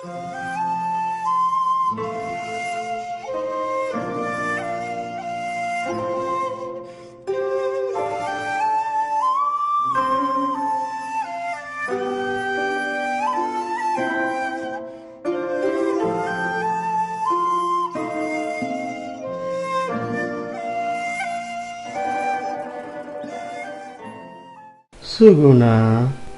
సుగుణ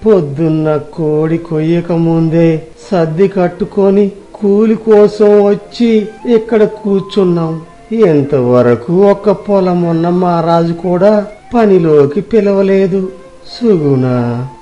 పొద్దున్న కోడి కొయ్యక ముందే సర్ది కట్టుకొని కూలి కోసం వచ్చి ఇక్కడ కూర్చున్నాం. ఎంతవరకు ఒక్క పొలం ఉన్న మహారాజు కూడా పనిలోకి పిలవలేదు. సుగుణ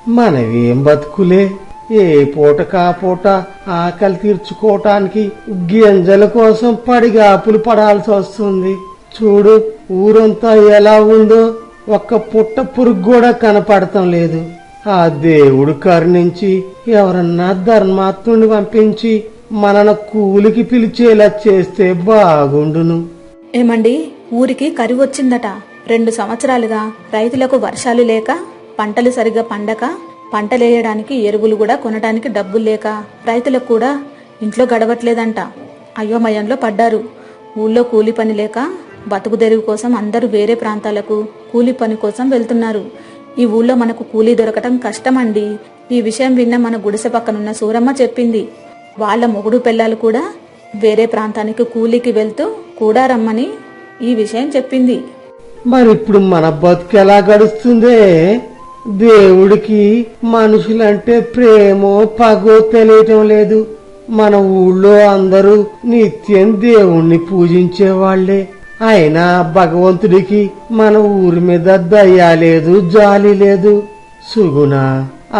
మనవేం బతుకులే? ఏ పూట కాపూట ఆకలి తీర్చుకోవటానికి గింజల కోసం పడిగాపులు పడాల్సి వస్తుంది. చూడు ఊరంతా ఎలా ఉందో ఒక్క పుట్ట పురుగు కూడా కనపడటం లేదు. ఆ దేవుడు కరుణించి ఎవరన్నా ధర్మాత్ముని పంపించి మనన కూలికి పిలిచేలా చేస్తే బాగుండును. ఏమండి ఊరికి కరువు వచ్చిందట. రెండు సంవత్సరాలుగా రైతులకు వర్షాలు లేక పంటలు సరిగ్గా పండక పంటలేయడానికి ఎరువులు కూడా కొనడానికి డబ్బులు లేక రైతులకు కూడా ఇంట్లో గడవట్లేదంట. అయోమయంలో పడ్డారు. ఊళ్ళో కూలి పని లేక బతుకు తెరువు కోసం అందరూ వేరే ప్రాంతాలకు కూలి పని కోసం వెళ్తున్నారు. ఈ ఊళ్ళో మనకు కూలీ దొరకటం కష్టమండి. ఈ విషయం విన్న మన గుడిసె పక్కనున్న సూరమ్మ చెప్పింది. వాళ్ళ మొగుడు పిల్లలు కూడా వేరే ప్రాంతానికి కూలీకి వెళ్తూ కూడా రమ్మని ఈ విషయం చెప్పింది. మరి ఇప్పుడు మన బతుకు ఎలా గడుస్తుందే? దేవుడికి మనుషులంటే ప్రేమో పగో తెలియటం లేదు. మన ఊళ్ళో అందరూ నిత్యం దేవుణ్ణి పూజించేవాళ్ళే. అయినా భగవంతుడికి మన ఊరి మీద దయ లేదు జాలి లేదు. సుగుణ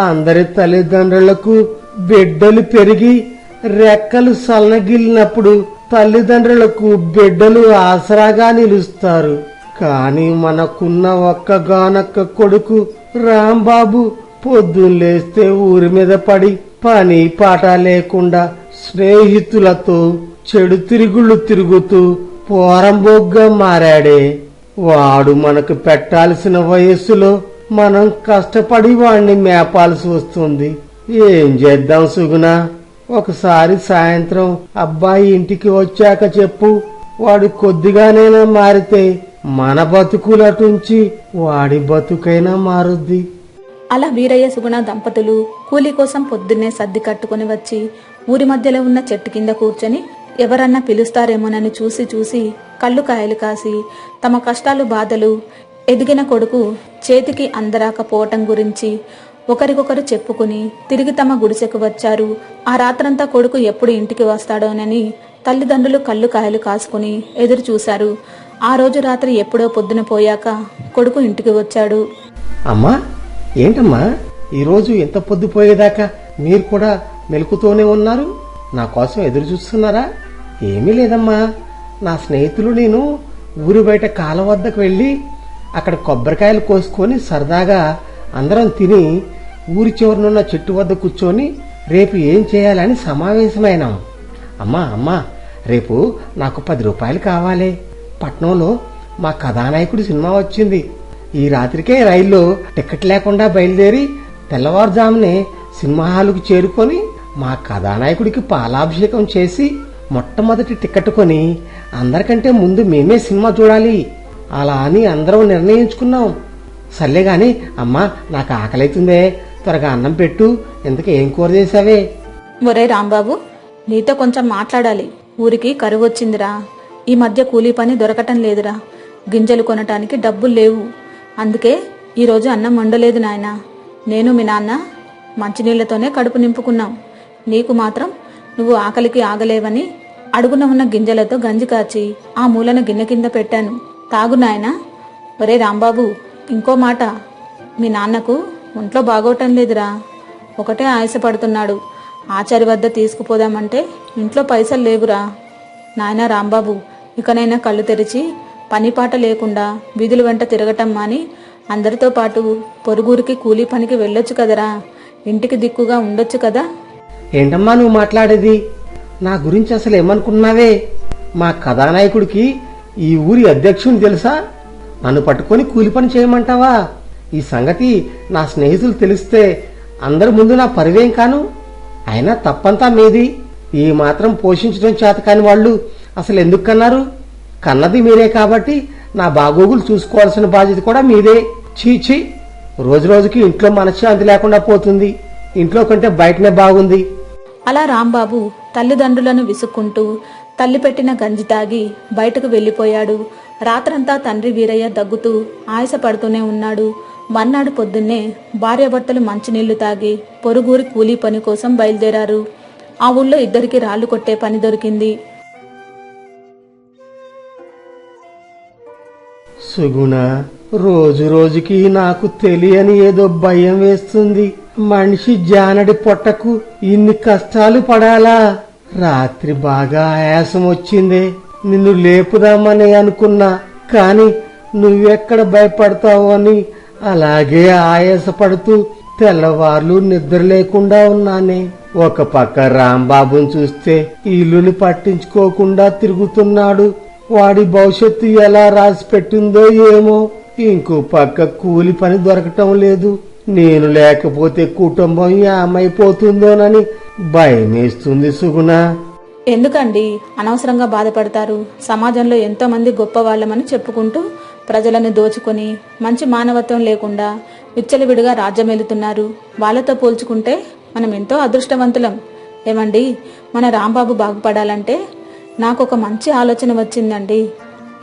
అందరి తల్లిదండ్రులకు బిడ్డలు పెరిగి రెక్కలు సల్లగిల్లినప్పుడు తల్లిదండ్రులకు బిడ్డలు ఆసరాగా నిలుస్తారు. కాని మనకున్న ఒక్కగానొక్క కొడుకు రాంబాబు పొద్దున్నేస్తే ఊరి మీద పడి పని పాట లేకుండా స్నేహితులతో చెడు తిరుగుళ్ళు తిరుగుతూ పోరంబోగ్గా మారాడే. వాడు మనకు పెట్టాల్సిన వయస్సులో మనం కష్టపడి వాణ్ణి మేపాల్సి వస్తుంది. ఏం చేద్దాం సుగుణ? ఒకసారి సాయంత్రం అబ్బాయి ఇంటికి వచ్చాక చెప్పు. వాడు కొద్దిగానైనా మారితే మన బతుకులటుంచి వాడి బతుకైనా మారుద్ది. అలా వీరయ్య సుగుణ దంపతులు కూలీ కోసం పొద్దున్నే సర్ది కట్టుకుని వచ్చి ఊరి మధ్యలో ఉన్న చెట్టు కింద కూర్చొని ఎవరన్నా పిలుస్తారేమోనని చూసి చూసి కళ్ళు కాయలు కాసి తమ కష్టాలు బాధలు ఎదిగిన కొడుకు చేతికి అందరాకపోవటం గురించి ఒకరికొకరు చెప్పుకుని తిరిగి తమ గుడిసెకు వచ్చారు. ఆ రాత్రంతా కొడుకు ఎప్పుడు ఇంటికి వస్తాడోనని తల్లిదండ్రులు కళ్ళు కాయలు కాసుకుని ఎదురు చూశారు. ఆ రోజు రాత్రి ఎప్పుడో పొద్దున పోయాక కొడుకు ఇంటికి వచ్చాడు. అమ్మా ఏంటమ్మా? ఈరోజు ఎంత పొద్దుపోయేదాకా మీరు కూడా మెలుకుతూనే ఉన్నారు? నా కోసం ఎదురు చూస్తున్నారా? ఏమీ లేదమ్మా. నా స్నేహితులు నేను ఊరి బయట కాల వద్దకు వెళ్ళి అక్కడ కొబ్బరికాయలు కోసుకొని సరదాగా అందరం తిని ఊరి చివరనున్న చెట్టు వద్ద కూర్చొని రేపు ఏం చేయాలని సమావేశమైనాం. అమ్మా అమ్మా రేపు నాకు పది రూపాయలు కావాలి. పట్నంలో మా కథానాయకుడి సినిమా వచ్చింది. ఈ రాత్రికే రైల్లో టికెట్ లేకుండా బయలుదేరి తెల్లవారుజామునే సినిమా హాలుకు చేరుకొని మా కథానాయకుడికి పాలాభిషేకం చేసి మొట్టమొదటి టికెట్ కొని అందరికంటే ముందు మేమే సినిమా చూడాలి. అలా అని అందరం నిర్ణయించుకున్నాం. సర్లే గాని అమ్మా నాకు ఆకలైతుందే. త్వరగా అన్నం పెట్టు ఇంతకీ ఏం కూర చేసావే ఒరే రాంబాబు నీతో కొంచెం మాట్లాడాలి. ఊరికి కరువు వచ్చిందిరా. ఈ మధ్య కూలీ పని దొరకటం లేదురా. గింజలు కొనటానికి డబ్బులు లేవు. అందుకే ఈరోజు అన్నం వండలేదు నాయన. నేను మీ నాన్న మంచినీళ్ళతోనే కడుపు నింపుకున్నాం. నీకు మాత్రం నువ్వు ఆకలికి ఆగలేవని అడుగున ఉన్న గింజలతో గంజి కాచి ఆ మూలన గిన్నె కింద పెట్టాను. తాగు నాయనా. ఒరే రాంబాబు ఇంకో మాట. మీ నాన్నకు ఒంట్లో బాగోటం లేదురా. ఒకటే ఆయాసపడుతున్నాడు ఆచారి వద్ద తీసుకుపోదామంటే ఇంట్లో పైసలు లేవురా. నాయనా రాంబాబు ఇకనైనా కళ్ళు తెరిచి పనిపాట లేకుండా వీధుల వెంట తిరగటం మాని అందరితో పాటు పొరుగురికి కూలీ పనికి వెళ్ళొచ్చు కదరా. ఇంటికి దిక్కుగా ఉండొచ్చు కదా. ఏంటమ్మా నువ్వు మాట్లాడేది? నా గురించి అసలు ఏమనుకున్నావే? మా కథానాయకుడికి ఈ ఊరి అధ్యక్షుని తెలుసా? నన్ను పట్టుకొని కూలి పని చేయమంటావా? ఈ సంగతి నా స్నేహితులు తెలిస్తే అందరి ముందు నా పరివేం కాను? అయినా తప్పంతా మీది. ఈ మాత్రం పోషించడం చేత కాని వాళ్ళు అసలు ఎందుకు కన్నారు? కన్నది మీరే కాబట్టి నా బాగోగులు చూసుకోవాల్సిన బాధ్యత కూడా మీదే. చీచి రోజు రోజుకి ఇంట్లో మనశ్శాంతి లేకుండా పోతుంది. ఇంట్లో కంటే బయటనే బాగుంది. అలా రాంబాబు తల్లిదండ్రులను విసుక్కుంటూ తల్లి పెట్టిన గంజి తాగి బయటకు వెళ్ళిపోయాడు. రాత్రంతా తండ్రి వీరయ్య దగ్గుతూ ఆయాసపడుతూనే ఉన్నాడు. మర్నాడు పొద్దున్నే భార్యాభర్తలు మంచినీళ్ళు తాగి పొరుగురి కూలీ పని కోసం బయలుదేరారు. ఆ ఊళ్ళో ఇద్దరికి రాళ్ళు కొట్టే పని దొరికింది. సుగుణ రోజు రోజుకి నాకు తెలియని ఏదో భయం వేస్తుంది. మనిషి జానడి పొట్టకు ఇన్ని కష్టాలు పడాలా? రాత్రి బాగా ఆయాసం వచ్చిందే నిన్ను లేపుదామని అనుకున్నా. కాని నువ్వెక్కడ భయపడతావు అని అలాగే ఆయాసపడుతూ తెల్లవార్లు నిద్ర లేకుండా ఉన్నానే. ఒక పక్క రాంబాబుని చూస్తే ఇల్లుని పట్టించుకోకుండా తిరుగుతున్నాడు. వాడి భవిష్యత్తు ఎలా రాసి పెట్టిందో ఏమో. ఇంకో పక్క కూలి పని దొరకటం లేదు. నేను లేకపోతే కుటుంబం ఏమైపోతుందోనని భయమేస్తుంది సుగుణ. ఎందుకండి? అనవసరంగా బాధపడతారు. సమాజంలో ఎంతో మంది గొప్ప వాళ్ళమని చెప్పుకుంటూ ప్రజలను దోచుకొని మంచి మానవత్వం లేకుండా విచ్చలవిడిగా రాజ్యమెలుతున్నారు. వాళ్ళతో పోల్చుకుంటే మనం ఎంతో అదృష్టవంతులం. ఏమండి? మన రాంబాబు బాగుపడాలంటే నాకు ఒక మంచి ఆలోచన వచ్చిందండి.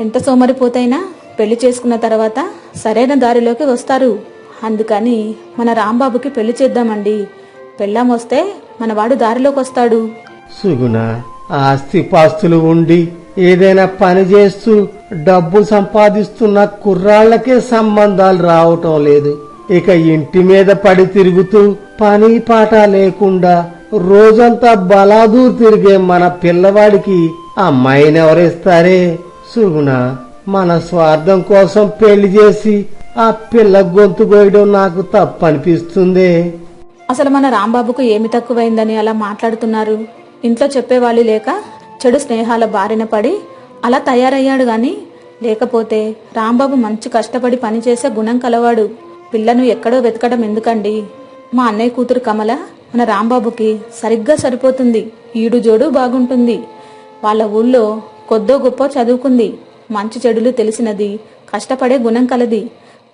ఎంత సోమరిపోతైనా పెళ్ళి చేసుకున్న తర్వాత సరైన దారిలోకి వస్తారు. అందుకని మన రాంబాబుకి పెళ్ళి చేద్దామండి. పెళ్ళాం వస్తే మనవాడు దారిలోకి వస్తాడు. సుగుణ ఆస్తి పాస్తులు ఉండి ఏదైనా పని చేస్తూ డబ్బు సంపాదిస్తున్న కుర్రాళ్ళకే సంబంధాలు రావటం లేదు. ఇక ఇంటి మీద పడి తిరుగుతూ పని పాట లేకుండా రోజంతా బలాదూర్ తిరిగే మన పిల్లవాడికి అమ్మాయిని ఎవరిస్తారే? సుగుణ మన స్వార్థం కోసం పెళ్ళి చేసి ఆ పిల్ల గొంతు గోయడం నాకు తప్పనిపిస్తుంది. అసలు మన రాంబాబుకు ఏమి తక్కువైందని అలా మాట్లాడుతున్నారు? ఇంట్లో చెప్పేవాళ్ళు లేక చెడు స్నేహాల బారిన పడి అలా తయారయ్యాడు గాని లేకపోతే రాంబాబు మంచి కష్టపడి పనిచేసే గుణం కలవాడు. పిల్లను ఎక్కడో వెతకడం ఎందుకండి? మా అన్నయ్య కూతురు కమల మన రాంబాబుకి సరిగ్గా సరిపోతుంది. ఈడు జోడు బాగుంటుంది. వాళ్ళ ఊళ్ళో కొద్దో గొప్ప చదువుకుంది. మంచి చెడులు తెలిసినది కష్టపడే గుణం కలది.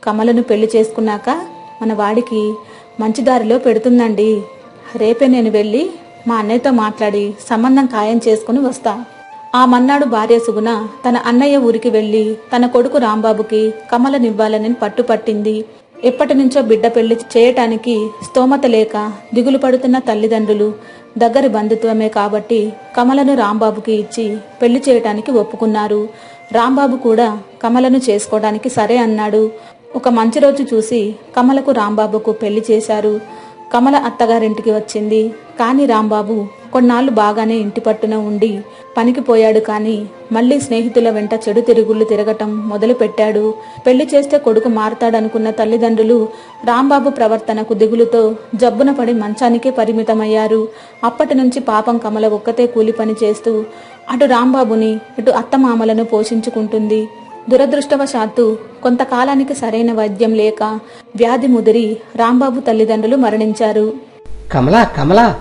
కమలను పెళ్ళి చేసుకున్నాక మన వాడికి మంచి దారిలో పెడుతుందండి. రేపే నేను వెళ్ళి మా అన్నయ్యతో మాట్లాడి సంబంధం ఖాయం చేసుకుని వస్తా. ఆ మన్నాడు భార్య సుగుణ తన అన్నయ్య ఊరికి వెళ్ళి తన కొడుకు రాంబాబుకి కమలనివ్వాలని పట్టుపట్టింది. ఎప్పటి నుంచో బిడ్డ పెళ్ళి చేయటానికి స్తోమత లేక దిగులు పడుతున్న తల్లిదండ్రులు దగ్గరి బంధుత్వమే కాబట్టి కమలను రాంబాబుకి ఇచ్చి పెళ్ళి చేయటానికి ఒప్పుకున్నారు. రాంబాబు కూడా కమలను చేసుకోవడానికి సరే అన్నాడు. ఒక మంచి రోజు చూసి కమలకు రాంబాబుకు పెళ్ళి చేశారు. కమల అత్తగారింటికి వచ్చింది. కాని రాంబాబు కొన్నాళ్ళు బాగానే ఇంటి పట్టున ఉండి పనికి పోయాడు కానీ మళ్ళీ స్నేహితుల వెంట చెడు తిరుగుళ్ళు తిరగటం మొదలుపెట్టాడు. పెళ్ళి చేస్తే కొడుకు మారతాడనుకున్న తల్లిదండ్రులు రాంబాబు ప్రవర్తనకు దిగులుతో జబ్బున పడి మంచానికే పరిమితమయ్యారు. అప్పటి నుంచి పాపం కమల ఒక్కతే కూలి పని చేస్తూ అటు రాంబాబుని ఇటు అత్తమామలను పోషించుకుంటుంది. దురదృష్టవశాత్తు కొంతకాలానికి సరైన వైద్యం లేక వ్యాధి ముదిరి రాంబాబు తల్లిదండ్రులు మరణించారు. కమలా కమలా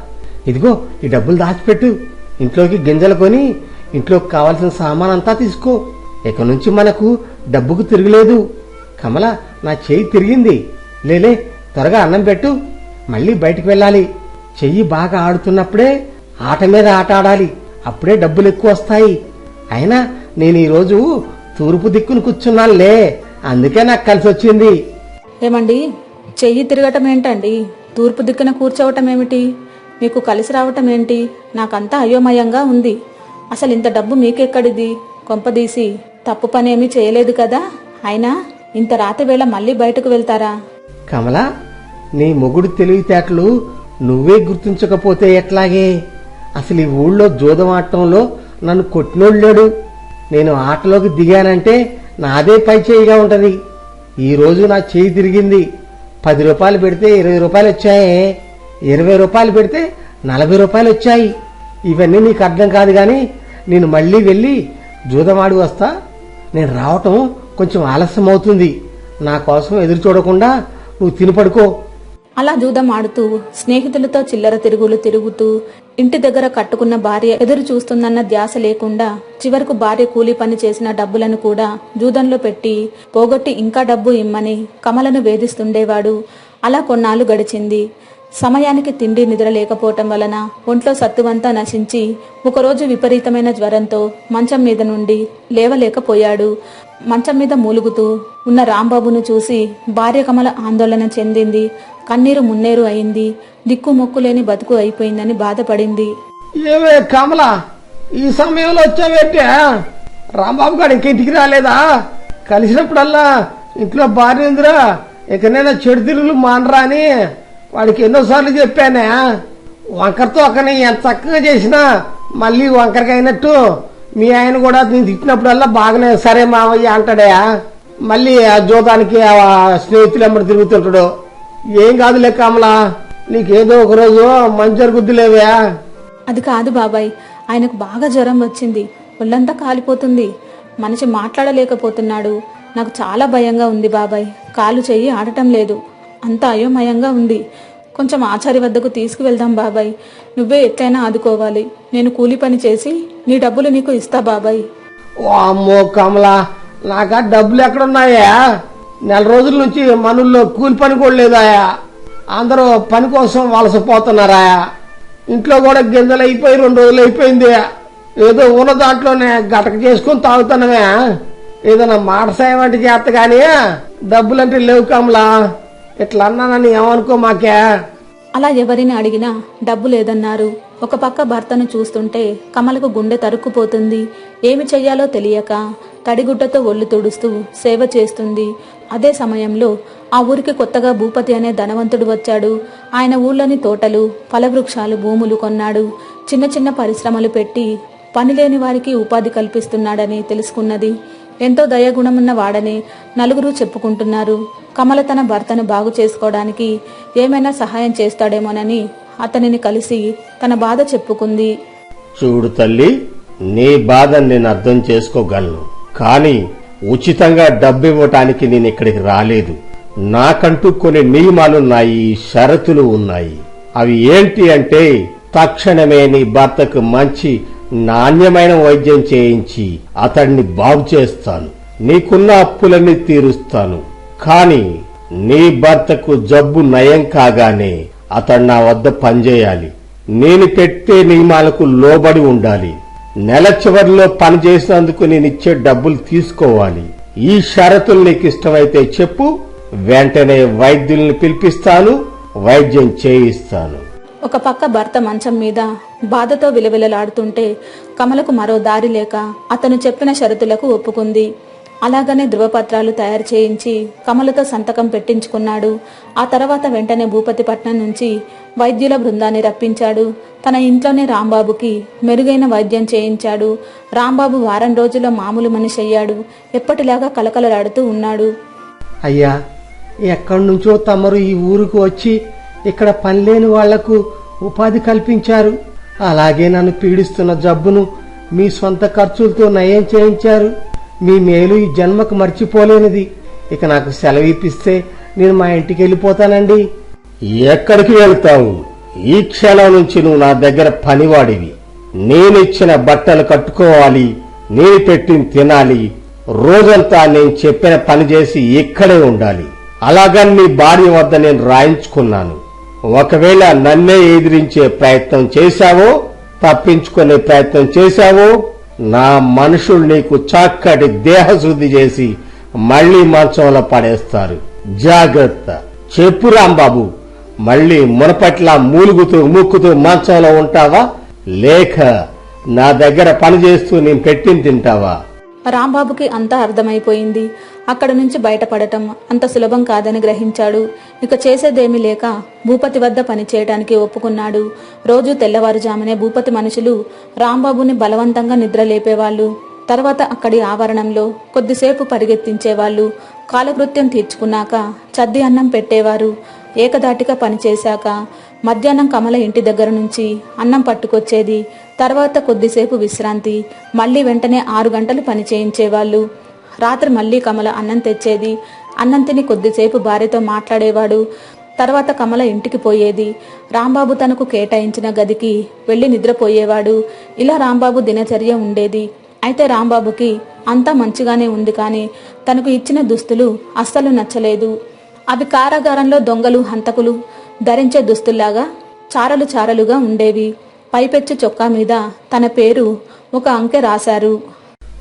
ఇదిగో ఈ డబ్బులు దాచిపెట్టు. ఇంట్లోకి గింజలు కొని ఇంట్లోకి కావాల్సిన సామాన్ అంతా తీసుకో. ఇక నుంచి మనకు డబ్బుకు తిరగలేదు. కమల నా చెయ్యి తిరిగింది. లేలే త్వరగా అన్నం పెట్టు. మళ్ళీ బయటికి వెళ్ళాలి. చెయ్యి బాగా ఆడుతున్నప్పుడే ఆట మీద ఆట ఆడాలి. అప్పుడే డబ్బులు ఎక్కువ వస్తాయి. అయినా నేను ఈరోజు తూర్పు దిక్కును కూర్చున్నానులే. అందుకే నాకు కలిసి వచ్చింది. ఏమండి చెయ్యి తిరగటం ఏంటండి? తూర్పు దిక్కున కూర్చోవటం ఏమిటి? మీకు కలిసి రావటం ఏంటి? నాకంతా అయోమయంగా ఉంది. అసలు ఇంత డబ్బు మీకెక్కడిది? కొంపదీసి తప్పు పనేమీ చేయలేదు కదా? అయినా ఇంత రాత్రి వేళ మళ్ళీ బయటకు వెళ్తారా? కమల నీ మొగుడు తెలివితేటలు నువ్వే గుర్తించకపోతే ఎట్లాగే? అసలు ఈ ఊళ్ళో జూదం ఆడటంలో నన్ను కొట్టినోళ్ళాడు నేను ఆటలోకి దిగానంటే నాదే పై చేయిగా ఉంటది. ఈ రోజు నా చేయి తిరిగింది. పది రూపాయలు పెడితే ఇరవై రూపాయలు వచ్చాయే. ఇరవై రూపాయలు పెడితే నలభై రూపాయలు వచ్చాయి. ఇవన్నీ నీకు అర్థం కాదు కానీ నేను మళ్ళీ వెళ్ళి జూదమాడి వస్తా. నేను రావటం కొంచెం ఆలస్యం అవుతుంది నా కోసం ఎదురు చూడకుండా నువ్వు తిని పడుకో. అలా జూదం ఆడుతూ స్నేహితులతో చిల్లర తిరుగులు తిరుగుతూ ఇంటి దగ్గర కట్టుకున్న భార్య ఎదురు చూస్తుందన్న ధ్యాస లేకుండా చివరకు భార్య కూలీ పని చేసిన డబ్బులను కూడా జూదంలో పెట్టి పోగొట్టి ఇంకా డబ్బు ఇమ్మని కమలను వేధిస్తుండేవాడు. అలా కొన్నాళ్ళు గడిచింది. సమయానికి తిండి నిద్ర లేకపోవటం వలన ఒంట్లో సత్తువంతా నశించి ఒకరోజు విపరీతమైన జ్వరంతో మంచం మీద నుండి లేవలేకపోయాడు. మంచం మీద మూలుగుతూ ఉన్న రాంబాబును చూసి భార్య కమల ఆందోళన చెందింది. కన్నీరు మున్నేరు అయింది. దిక్కు మొక్కు లేని బతుకు అయిపోయిందని బాధపడింది. ఏమే కమల ఈ సమయంలో వచ్చావేంటే? రాంబాబు గారు ఇంక ఇంటికి రాలేదా? కలిసినప్పుడల్లా ఇంట్లో భార్య ఉందిరా. ఇకనైనా చెడు తిరుగులు మానరా అని వాడికి ఎన్నోసార్లు చెప్పానే. వంకరతో ఒకని ఎంత చక్కగా చేసినా మళ్ళీ వంకరకి అయినట్టు మీ ఆయన కూడా నేను తిట్టినప్పుడల్లా బాగానే సరే మావయ్య అంటాడే. మళ్ళీ ఆ జోదానికి ఆ స్నేహితులు ఎమ్మడి తిరుగుతుంటాడు. ఏం కాదులే కమలా నీకేదో ఒక రోజు మంచి జరుగుద్దులేవే అది కాదు బాబాయ్ ఆయనకు బాగా జ్వరం వచ్చింది. ఒళ్ళంతా కాలిపోతుంది. మనిషి మాట్లాడలేకపోతున్నాడు. నాకు చాలా భయంగా ఉంది బాబాయ్. కాలు చెయ్యి ఆడటం లేదు. అంత అయోమయంగా ఉంది. కొంచెం ఆచారి వద్దకు తీసుకువెళ్దాం బాబాయ్. నువ్వే ఎట్లయినా ఆదుకోవాలి. నేను కూలి పని చేసి నీ డబ్బులు నీకు ఇస్తా బాబాయ్. ఓ అమ్మో కమలా నాకా డబ్బులు ఎక్కడున్నాయా? నెల రోజుల నుంచి మనుల్లో కూలి పని కూడా లేదాయా? అందరూ పని కోసం వలసపోతున్నారా ఇంట్లో కూడా గింజలు అయిపోయి రెండు రోజులు అయిపోయింది. ఏదో ఉన్న దాంట్లోనే గటక చేసుకుని తాగుతున్నామే. ఏదైనా మాట సాయం అంటే కానీ డబ్బులంటే లేవు కమలా. ఇట్లా అన్నానని ఏమనుకో మాకే. అలా ఎవరిని అడిగినా డబ్బు లేదన్నారు. ఒక పక్క భర్తను చూస్తుంటే కమలకు గుండె తరుక్కుపోతుంది. ఏమి చెయ్యాలో తెలియక తడిగుడ్డతో ఒళ్ళు తుడుస్తూ సేవ చేస్తుంది. అదే సమయంలో ఆ ఊరికి కొత్తగా భూపతి అనే ధనవంతుడు వచ్చాడు. ఆయన ఊళ్ళోని తోటలు ఫలవృక్షాలు భూములు కొన్నాడు. చిన్న చిన్న పరిశ్రమలు పెట్టి పనిలేని వారికి ఉపాధి కల్పిస్తున్నాడని తెలుసుకున్నది. ఎంతో దయగుణమున్న వాడని నలుగురు చెప్పుకుంటున్నారు. కమల తన భర్తను బాగు చేసుకోవడానికి ఏమైనా సహాయం చేస్తాడేమోనని అతనిని కలిసి తన బాధ చెప్పుకుంది. చూడు తల్లి నీ బాధ నేను అర్థం చేసుకోగలను. కానీ ఉచితంగా డబ్బు ఇవ్వటానికి నేను ఇక్కడికి రాలేదు. నాకంటూ కొన్ని నియమాలున్నాయి షరతులు ఉన్నాయి. అవి ఏంటి అంటే తక్షణమే నీ భర్తకు మంచి నాణ్యమైన వైద్యం చేయించి అతడిని బాగు చేస్తాను. నీకున్న అప్పులన్నీ తీరుస్తాను. కాని నీ భర్తకు జబ్బు నయం కాగానే అతడు నా వద్ద పనిచేయాలి. నేను పెట్టే నియమాలకు లోబడి ఉండాలి. నెల చివరిలో పని చేసినందుకు నేను ఇచ్చే డబ్బులు తీసుకోవాలి. ఈ షరతులు నీకు ఇష్టమైతే చెప్పు వెంటనే వైద్యుల్ని పిలిపిస్తాను వైద్యం చేయిస్తాను. ఒక పక్క భర్త మంచం మీద బాధతో విలవిలలాడుతుంటే కమలకు మరో దారి లేక అతను చెప్పిన షరతులకు ఒప్పుకుంది. అలాగనే ధృవపత్రాలు తయారు చేయించి కమలతో సంతకం పెట్టించుకున్నాడు. ఆ తర్వాత వెంటనే భూపతిపట్నం నుంచి వైద్యుల బృందాన్ని రప్పించాడు. తన ఇంట్లోనే రాంబాబుకి మెరుగైన వైద్యం చేయించాడు. రాంబాబు వారం రోజుల్లో మామూలు మనిషి అయ్యాడు ఎప్పటిలాగా కలకలలాడుతూ ఉన్నాడు. అయ్యా ఎక్కడి నుంచో తమరు ఈ ఊరికి వచ్చి ఇక్కడ పనిలేని వాళ్ళకు ఉపాధి కల్పించారు. అలాగే నన్ను పీడిస్తున్న జబ్బును మీ సొంత ఖర్చులతో నయం చేయించారు. మీ మేలు ఈ జన్మకు మర్చిపోలేనిది. ఇక నాకు సెలవు ఇప్పిస్తే నేను మా ఇంటికి వెళ్ళిపోతానండి. ఎక్కడికి వెళ్తావు? ఈ క్షణం నుంచి నువ్వు నా దగ్గర పనివాడివి. నేనిచ్చిన బట్టలు కట్టుకోవాలి. నేను పెట్టిన తినాలి. రోజంతా నేను చెప్పిన పని చేసి ఇక్కడే ఉండాలి. అలాగని నీ భార్య వద్ద నేను రాయించుకున్నాను. ఒకవేళ నన్నే ఎదిరించే ప్రయత్నం చేశావో తప్పించుకునే ప్రయత్నం చేశావో నా మనుషులు నీకు చక్కటి దేహశుద్ధి చేసి మళ్ళీ మంచంలో పడేస్తారు. జాగ్రత్త. చెప్పు రాంబాబు. మళ్ళీ మునపట్లా మూలుగుతూ ముక్కుతూ మంచంలో ఉంటావా? లేక నా దగ్గర పని చేస్తూ నేను పెట్టింది తింటావా? రాంబాబుకి అంతా అర్థమైపోయింది. అక్కడ నుంచి బయటపడటం అంత సులభం కాదని గ్రహించాడు. ఇక చేసేదేమీ లేక భూపతి వద్ద పనిచేయటానికి ఒప్పుకున్నాడు. రోజు తెల్లవారుజామునే భూపతి మనుషులు రాంబాబుని బలవంతంగా నిద్ర లేపేవాళ్ళు తర్వాత అక్కడి ఆవరణంలో కొద్దిసేపు పరిగెత్తించేవాళ్ళు. కాలకృత్యం తీర్చుకున్నాక చద్ది అన్నం పెట్టేవారు. ఏకదాటిగా పనిచేశాక మధ్యాహ్నం కమల ఇంటి దగ్గర నుంచి అన్నం పట్టుకొచ్చేది. తర్వాత కొద్దిసేపు విశ్రాంతి మళ్ళీ వెంటనే ఆరు గంటలు పని చేయించేవాళ్ళు. రాత్రి మళ్ళీ కమల అన్నం తెచ్చేది. అన్నం తిని కొద్దిసేపు భార్యతో మాట్లాడేవాడు. తర్వాత కమల ఇంటికి పోయేది. రాంబాబు తనకు కేటాయించిన గదికి వెళ్ళి నిద్రపోయేవాడు. ఇలా రాంబాబు దినచర్య ఉండేది. అయితే రాంబాబుకి అంతా మంచిగానే ఉంది కానీ తనకు ఇచ్చిన దుస్తులు అస్సలు నచ్చలేదు. అవి కారాగారంలో దొంగలు హంతకులు ధరించే దుస్తుల్లాగా చారలు చారలుగా ఉండేవి. పైపెచ్చు చొక్కా మీద తన పేరు ఒక అంకె రాశారు.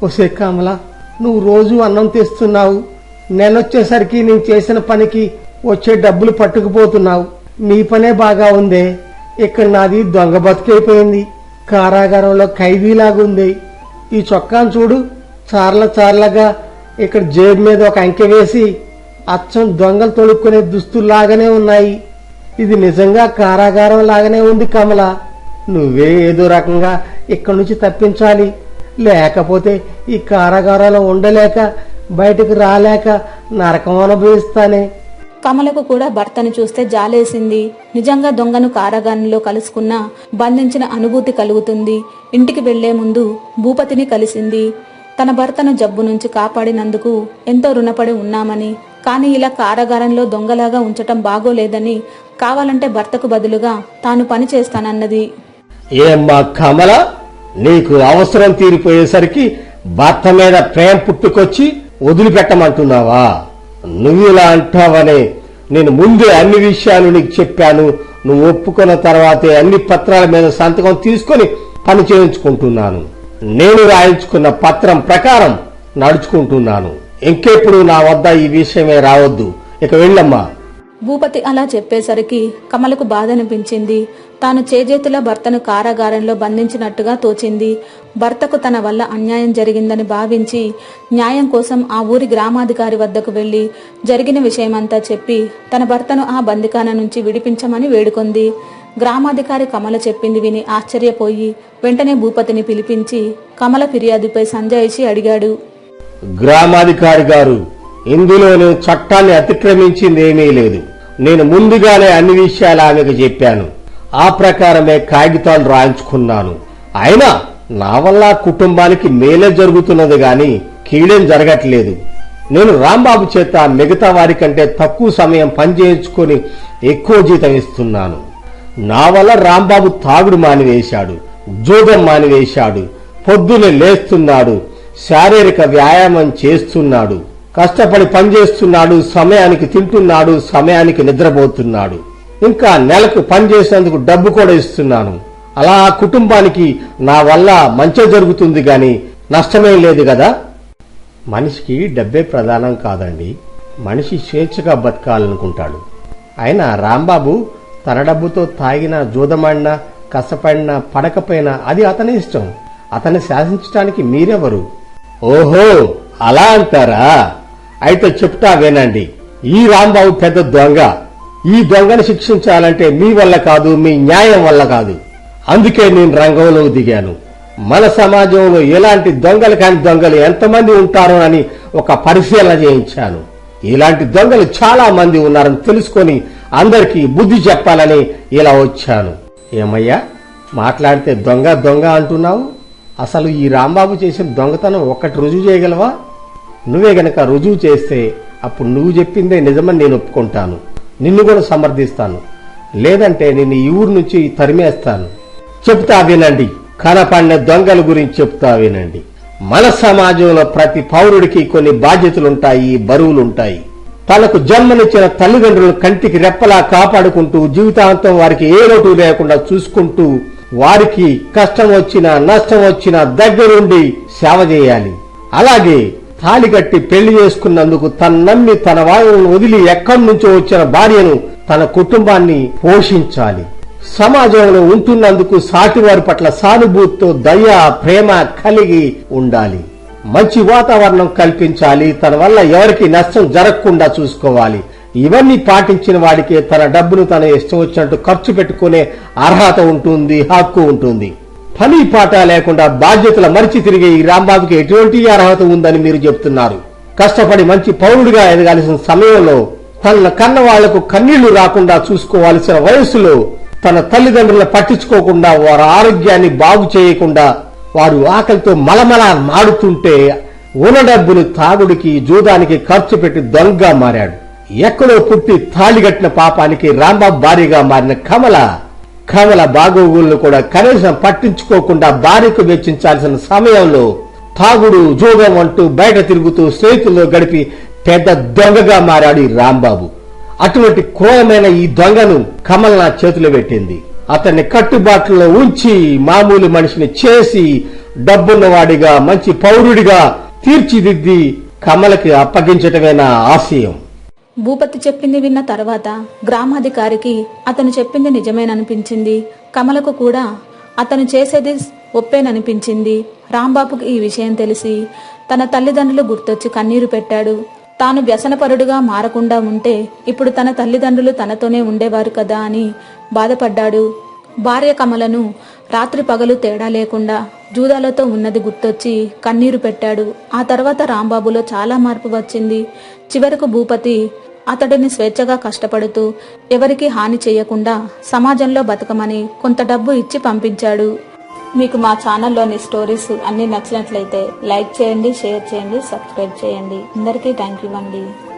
ఒసే కమల నువ్వు రోజు అన్నం తెస్తున్నావు. నెలొచ్చేసరికి నేను చేసిన పనికి వచ్చే డబ్బులు పట్టుకుపోతున్నావు. నీ పనే బాగా ఉందే. ఇక్కడ నాది దొంగ బతికైపోయింది. కారాగారంలో ఖైదీలాగుంది ఈ చొక్కాను చూడు చార్ల చార్లగా ఇక్కడ జేబు మీద ఒక అంకె వేసి అచ్చం దొంగలు తొడుక్కునే దుస్తుల్లాగానే ఉన్నాయి. ఇది నిజంగా కారాగారం లాగానే ఉంది కమల. నువ్వే ఏదో రకంగా ఇక్కడి నుంచి తప్పించాలి. లేకపోతే ఈ కారాగారంలో ఉండలేక బయటకు రాలేక నరకం అనుభవిస్తానే. కమలకు కూడా భర్తను చూస్తే జాలేసింది. నిజంగా దొంగను కారాగారంలో కలుసుకున్నా బంధించిన అనుభూతి కలుగుతుంది. ఇంటికి వెళ్ళే ముందు భూపతిని కలిసింది. తన భర్తను జబ్బు నుంచి కాపాడినందుకు ఎంతో రుణపడి ఉన్నామని కానీ ఇలా కారాగారంలో దొంగలాగా ఉంచటం బాగోలేదని కావాలంటే భర్తకు బదులుగా తాను పని చేస్తానన్నది. ఏమ్మా కమల? నీకు అవసరం తీరిపోయేసరికి భర్త మీద ప్రేమ పుట్టుకొచ్చి వదిలిపెట్టమంటున్నావా? నువ్వు ఇలా అంటావనే నేను ముందే అన్ని విషయాలు నీకు చెప్పాను. నువ్వు ఒప్పుకున్న తర్వాతే అన్ని పత్రాల మీద సంతకం తీసుకొని పని చేయించుకుంటున్నాను. నేను రాయించుకున్న పత్రం ప్రకారం నడుచుకుంటున్నాను. ఇంకెప్పుడు నా వద్ద ఈ విషయమే రావద్దు. ఇక వెళ్ళమ్మా. భూపతి అలా చెప్పేసరికి కమలకు బాధ అనిపించింది తాను చేజేతుల భర్తను కారాగారంలో బంధించినట్టుగా తోచింది. భర్తకు తన వల్ల అన్యాయం జరిగిందని భావించి న్యాయం కోసం ఆ ఊరి గ్రామాధికారి వద్దకు వెళ్ళి జరిగిన విషయమంతా చెప్పి తన భర్తను ఆ బందికాన నుంచి విడిపించమని వేడుకొంది. గ్రామాధికారి కమల చెప్పింది విని ఆశ్చర్యపోయి వెంటనే భూపతిని పిలిపించి కమల ఫిర్యాదుపై సంజాయిషి అడిగాడు. గ్రామాధికారి గారు ఇందులో నేను చట్టాన్ని అతిక్రమించింది ఏమీ లేదు. నేను ముందుగానే అన్ని విషయాలు ఆమెకు చెప్పాను. ఆ ప్రకారమే కాగితాలు రాయించుకున్నాను. అయినా నా వల్ల కుటుంబానికి మేలే జరుగుతున్నది గాని కీడేం జరగట్లేదు. నేను రాంబాబు చేత మిగతా వారి కంటే తక్కువ సమయం పనిచేయించుకొని ఎక్కువ జీతం ఇస్తున్నాను. నా వల్ల రాంబాబు తాగుడు మానివేశాడు జూదం మానివేశాడు పొద్దునే లేస్తున్నాడు శారీరక వ్యాయామం చేస్తున్నాడు. కష్టపడి పనిచేస్తున్నాడు సమయానికి తింటున్నాడు సమయానికి నిద్రపోతున్నాడు. ఇంకా నెలకు పనిచేసేందుకు డబ్బు కూడా ఇస్తున్నాను. అలా ఆ కుటుంబానికి నా వల్ల మంచి జరుగుతుంది గాని నష్టమేం లేదు కదా? మనిషికి డబ్బే ప్రధానం కాదండి. మనిషి స్వేచ్ఛగా బతకాలనుకుంటాడు. అయినా రాంబాబు తన డబ్బుతో తాగిన జూదమాడినా కష్టపడినా పడకపోయినా అది అతని ఇష్టం. అతన్ని శాసించడానికి మీరెవరు? ఓహో అలా అంటారా? అయితే చెప్తా వినండి. ఈ రాంబాబు పెద్ద దొంగ. ఈ దొంగను శిక్షించాలంటే మీ వల్ల కాదు మీ న్యాయం వల్ల కాదు. అందుకే నేను రంగంలో దిగాను. మన సమాజంలో ఎలాంటి దొంగలు కాని దొంగలు ఎంతమంది ఉంటారో అని ఒక పరిశీలన చేయించాను. ఇలాంటి దొంగలు చాలా మంది ఉన్నారని తెలుసుకొని అందరికీ బుద్ధి చెప్పాలని ఇలా వచ్చాను. ఏమయ్యా మాట్లాడితే దొంగ దొంగ అంటున్నావు? అసలు ఈ రాంబాబు చేసిన దొంగతనం ఒక్కటి రుజువు చేయగలవా? నువ్వే గనక రుజువు చేస్తే అప్పుడు నువ్వు చెప్పిందే నిజమని నేను ఒప్పుకుంటాను. నిన్ను కూడా సమర్థిస్తాను. లేదంటే నిన్ను ఈ ఊరు నుంచి తరిమేస్తాను. చెప్తా వినండి. కనపడిన దొంగల గురించి చెప్తా వినండి. మన సమాజంలో ప్రతి పౌరుడికి కొన్ని బాధ్యతలుంటాయి బరువులుంటాయి. తనకు జన్మనిచ్చిన తల్లిదండ్రులను కంటికి రెప్పలా కాపాడుకుంటూ జీవితాంతం వారికి ఏ లోటు లేకుండా చూసుకుంటూ వారికి కష్టం వచ్చినా నష్టం వచ్చినా దగ్గరుండి సేవ చేయాలి. అలాగే తాళి కట్టి పెళ్ళి చేసుకున్నందుకు తన నమ్మి తన వాయువులను వదిలి ఎక్కడి నుంచో వచ్చిన భార్యను తన కుటుంబాన్ని పోషించాలి. సమాజంలో ఉంటున్నందుకు సాటివారి పట్ల సానుభూతితో దయ ప్రేమ కలిగి ఉండాలి. మంచి వాతావరణం కల్పించాలి. తన వల్ల ఎవరికి నష్టం జరగకుండా చూసుకోవాలి. ఇవన్నీ పాటించిన వాడికే తన డబ్బును తన ఇష్టం వచ్చినట్టు ఖర్చు పెట్టుకునే అర్హత ఉంటుంది హక్కు ఉంటుంది. పని పాట లేకుండా బాధ్యతల మరిచి తిరిగే ఈ రాంబాబుకి ఎటువంటి అర్హత ఉందని మీరు చెప్తున్నారు. కష్టపడి మంచి పౌరుడిగా ఎదగాల్సిన సమయంలో తన కన్న వాళ్ళకు కన్నీళ్ళు రాకుండా చూసుకోవాల్సిన వయస్సులో తన తల్లిదండ్రులను పట్టించుకోకుండా వారి ఆరోగ్యాన్ని బాగు చేయకుండా వారు ఆకలితో మలమల మాడుతుంటే ఉన్న డబ్బును తాగుడికి జూదానికి ఖర్చు పెట్టి దొంగగా మారాడు. ఎక్కడో పుట్టి తాళిగట్టిన పాపానికి రాంబాబు భారీగా మారిన కమల కమల బాగోగులను కూడా కనీసం పట్టించుకోకుండా భార్యకు వెచ్చించాల్సిన సమయంలో తాగుడు జోగం అంటూ బయట తిరుగుతూ స్నేహితుల్లో గడిపి పెద్ద దొంగగా మారాడు ఈ రాంబాబు. అటువంటి క్రూరమైన ఈ దొంగను కమల నా చేతిలో పెట్టింది. అతన్ని కట్టుబాట్లలో ఉంచి మామూలు మనిషిని చేసి డబ్బున్నవాడిగా మంచి పౌరుడిగా తీర్చిదిద్ది కమలకి అప్పగించటమే నా ఆశయం. భూపతి చెప్పింది విన్న తర్వాత గ్రామాధికారికి అతను చెప్పింది నిజమేననిపించింది. కమలకు కూడా అతను చేసేది ఒప్పేననిపించింది. రాంబాబుకు ఈ విషయం తెలిసి తన తల్లిదండ్రులు గుర్తొచ్చి కన్నీరు పెట్టాడు. తాను వ్యసనపరుడుగా మారకుండా ఉంటే ఇప్పుడు తన తల్లిదండ్రులు తనతోనే ఉండేవారు కదా అని బాధపడ్డాడు. భార్య కమలను రాత్రి పగలు తేడా లేకుండా జూదాలతో ఉన్నది గుర్తొచ్చి కన్నీరు పెట్టాడు. ఆ తర్వాత రాంబాబులో చాలా మార్పు వచ్చింది. చివరకు భూపతి అతడిని స్వేచ్ఛగా కష్టపడుతూ ఎవరికి హాని చేయకుండా సమాజంలో బతకమని కొంత డబ్బు ఇచ్చి పంపించాడు. మీకు మా ఛానల్లోని స్టోరీస్ అన్ని నచ్చినట్లయితే లైక్ చేయండి షేర్ చేయండి సబ్స్క్రైబ్ చేయండి. అందరికీ థ్యాంక్ యూ అండి.